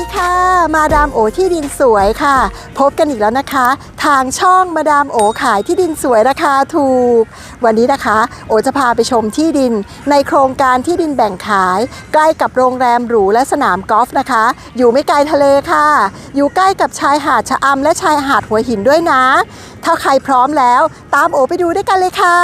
ดีค่ะมามโอที่ดินสวยค่ะ พบกันอีกแล้วนะคะ ทางช่องมาดามโอขายที่ดินสวยราคาถูก วันนี้นะคะ โอจะพาไปชมที่ดิน ในโครงการที่ดินแบ่งขาย ใกล้กับโรงแรมหรูและสนามกอล์ฟนะคะ อยู่ไม่ไกลทะเลค่ะ อยู่ใกล้กับชายหาดชะอำและชายหาดหัวหินด้วยนะ ถ้าใครพร้อมแล้ว ตามโอไปดูด้วยกันเลยค่ะ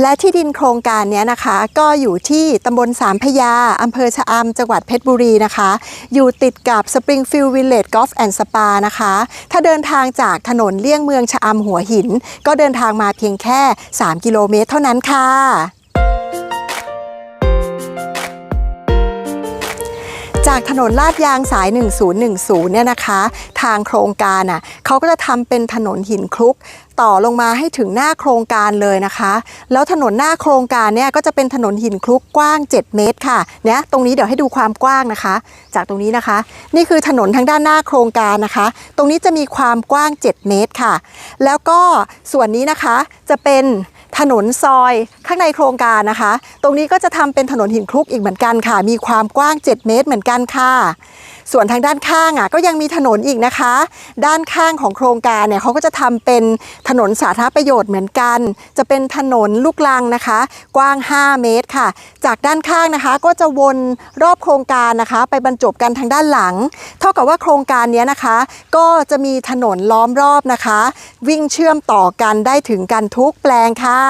และที่ดินโครงการนี้นะคะ ก็อยู่ที่ตำบลสามพยาอำเภอชะอำจังหวัดเพชรบุรีนะคะ อยู่ติดกับ Springfield Village Golf and Spa นะคะ ถ้าเดินทางจากถนนเลี่ยงเมืองชะอำหัวหิน ก็เดินทางมาเพียงแค่ 3 กิโลเมตรเท่านั้นค่ะ จากถนนลาดยางสาย 1010 เนี่ยนะคะ ทางโครงการอะเขาก็จะทำเป็นถนนหินคลุกต่อลงมาให้ถึงหน้าโครงการเลยนะคะ แล้วถนนหน้าโครงการเนี่ยก็จะเป็นถนนหินคลุกกว้าง 7 เมตรค่ะเนี่ยตรงนี้เดี๋ยวให้ดูความกว้างนะคะ จากตรงนี้นะคะ นี่คือถนนทางด้านหน้าโครงการนะคะ ตรงนี้จะมีความกว้าง 7 เมตรค่ะ แล้วก็ส่วนนี้นะคะจะเป็น ถนนซอยข้างในโครงการนะคะ ตรงนี้ก็จะทำเป็นถนนหินคลุกอีกเหมือนกันค่ะ มีความกว้าง 7 เมตรเหมือนกันค่ะ ส่วนทางด้านข้างอะก็ยังมีถนนอีกนะคะ ด้านข้างของโครงการเนี่ยเขาก็จะทำเป็นถนนสาธารณประโยชน์เหมือนกัน จะเป็นถนนลูกลังนะคะ กว้าง 5 เมตรค่ะ จากด้านข้างนะคะก็จะวนรอบโครงการนะคะ ไปบรรจบกันทางด้านหลัง เท่ากับว่าโครงการนี้นะคะ ก็จะมีถนนล้อมรอบนะคะ วิ่งเชื่อมต่อกันได้ถึงกันทุกแปลงค่ะ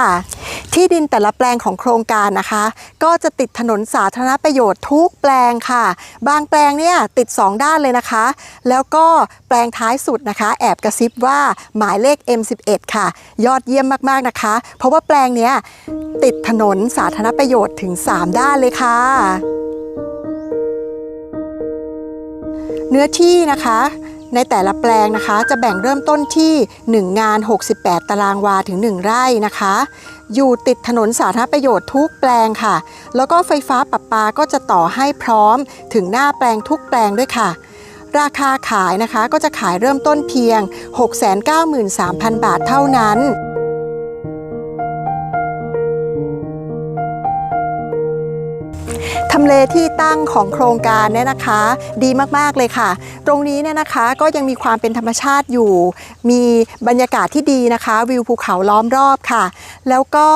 ที่ดินแต่ละแปลงของโครงการนะคะ ก็จะติดถนนสาธารณประโยชน์ทุกแปลงค่ะ บางแปลงเนี่ยติด 2 ด้านเลยนะคะ แล้วก็แปลงท้ายสุดนะคะ แอบกระซิบว่าหมายเลข M11 ค่ะ ยอดเยี่ยมมากๆนะคะ เพราะว่าแปลงเนี้ยติดถนนสาธารณประโยชน์ถึง 3 ด้านเลยค่ะ เนื้อที่นะคะ ในแต่ละแปลงนะคะ จะแบ่งเริ่มต้นที่ 1 งาน 68 ตารางวาถึง 1 ไร่นะคะ อยู่ติดถนนสาธารณประโยชน์ทุกแปลงค่ะ แล้วก็ไฟฟ้าประปาก็จะต่อให้พร้อมถึงหน้าแปลงทุกแปลงด้วยค่ะราคาขายนะคะก็จะขายเริ่มต้นเพียง 693,000 บาทเท่านั้น ทำเลที่ตั้งของโครงการเนี่ยนะคะ ดีมากๆเลยค่ะ ตรงนี้เนี่ยนะคะก็ยังมีความเป็นธรรมชาติอยู่ มีบรรยากาศที่ดีนะคะ วิวภูเขาล้อมรอบค่ะ แล้วก็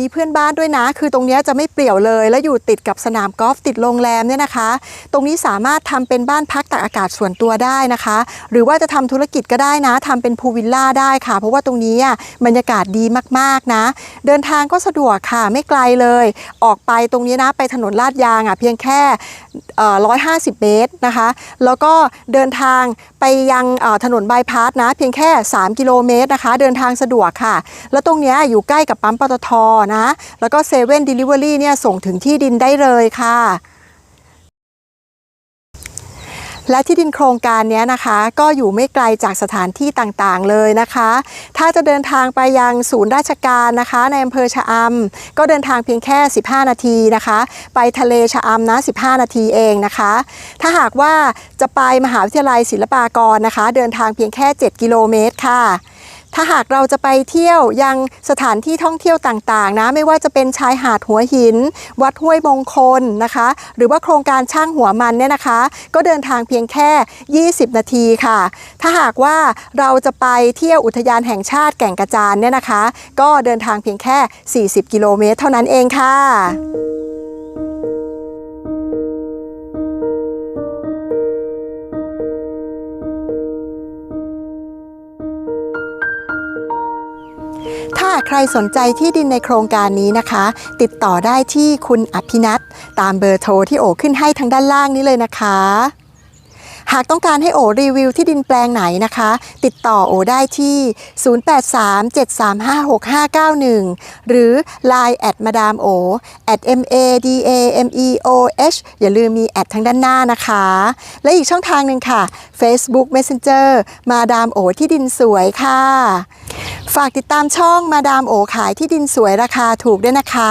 มีเพื่อนบ้านด้วยนะ คือตรงนี้จะไม่เปลี่ยวเลย และอยู่ติดกับสนามกอล์ฟติดโรงแรมเนี่ยนะคะ ตรงนี้สามารถทำเป็นบ้านพักตากอากาศส่วนตัวได้นะคะ หรือว่าจะทำธุรกิจก็ได้นะทำเป็นพูลวิลล่าได้ค่ะ เพราะว่าตรงนี้บรรยากาศดีมากๆนะ เดินทางก็สะดวกค่ะไม่ไกลเลย ออกไปตรงนี้นะไปถนนลาดยางอะเพียงแค่เอ่อ150เมตรนะคะ แล้วก็เดินทางไปยังถนนบายพาสนะเพียงแค่ 3 กิโลเมตรนะคะ เดินทางสะดวกค่ะ แล้วตรงนี้อยู่ใกล้กับปั๊มปตทนะ แล้วก็เซเว่นเดลิเวอรี่เนี่ยส่งถึงที่ดินได้เลยค่ะ และที่ดินโครงการนี้นะคะ ก็อยู่ไม่ไกลจากสถานที่ต่างๆเลยนะคะ ถ้าจะเดินทางไปยังศูนย์ราชการนะคะในอำเภอชะอำก็เดินทางเพียงแค่ 15 นาทีนะคะ ไปทะเลชะอำนะ 15 นาทีเองนะคะ ถ้าหากว่าจะไปมหาวิทยาลัยศิลปากรนะคะ เดินทางเพียงแค่ 7 กิโลเมตรค่ะ ถ้าหากเราจะไปเที่ยวยังสถานที่ท่องเที่ยวต่างๆนะไม่ว่าจะเป็นชายหาดหัวหิน วัดห้วยมงคลนะคะ หรือว่าโครงการช่างหัวมันเนี่ยนะคะ ก็เดินทางเพียงแค่ 20 นาทีค่ะ ถ้าหากว่าเราจะไปเที่ยวอุทยานแห่งชาติแก่งกระจานเนี่ยนะคะ ก็เดินทางเพียงแค่ 40 กิโลเมตร เท่านั้นเองค่ะ ครสนใจที่ดินในโครงการนี้นะคะ ติดต่อได้ที่คุณอภินัทตามเบอร์โทรที่โอขึ้นให้ทางด้านล่างนี้เลยนะคะ หากต้องการให้โอรีวิวที่ดินแปลงไหนนะคะ ติดต่อโอได้ที่ 0837356591 หรือ Line แอดมาดามโอ at m a d a m e o h อย่าลืมมีแอดทางด้านหน้านะคะ และอีกช่องทางหนึ่งค่ะ Facebook Messenger มาดามโอที่ดินสวยค่ะฝากติดตามช่องมาดามโอขายที่ดินสวยราคาถูกด้วยนะคะ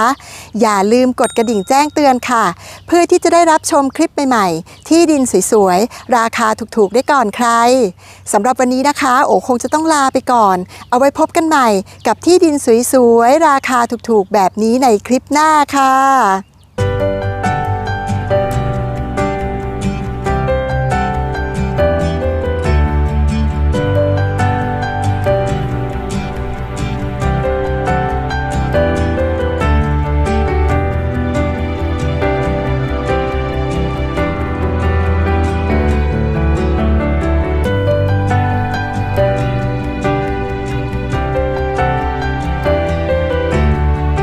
อย่าลืมกดกระดิ่งแจ้งเตือนค่ะ เพื่อที่จะได้รับชมคลิปใหม่ๆ ที่ดินสวยๆ ราคาถูกๆ ได้ก่อนใครสำหรับวันนี้นะคะ โอคงจะต้องลาไปก่อน เอาไว้พบกันใหม่กับที่ดินสวยๆ ราคาถูกๆ แบบนี้ในคลิปหน้าค่ะ